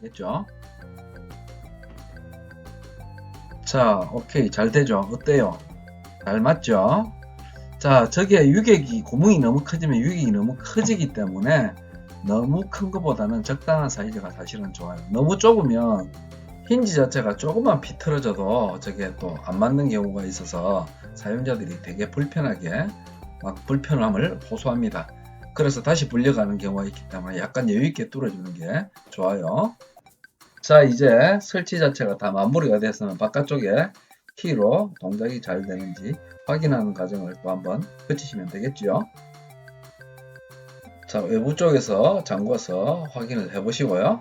되겠죠? 자, 오케이. 잘 되죠? 어때요? 잘 맞죠? 자, 저게 유격이, 구멍이 너무 커지면 유격이 너무 커지기 때문에 너무 큰 것보다는 적당한 사이즈가 사실은 좋아요. 너무 좁으면 힌지 자체가 조금만 비틀어져도 저게 또 안 맞는 경우가 있어서 사용자들이 되게 불편하게 막 불편함을 호소합니다. 그래서 다시 불려가는 경우가 있기 때문에 약간 여유있게 뚫어주는 게 좋아요. 자, 이제 설치 자체가 다 마무리가 됐으면 바깥쪽에 키로 동작이 잘 되는지 확인하는 과정을 또 한번 거치시면 되겠죠. 자, 외부 쪽에서 잠궈서 확인을 해 보시고요.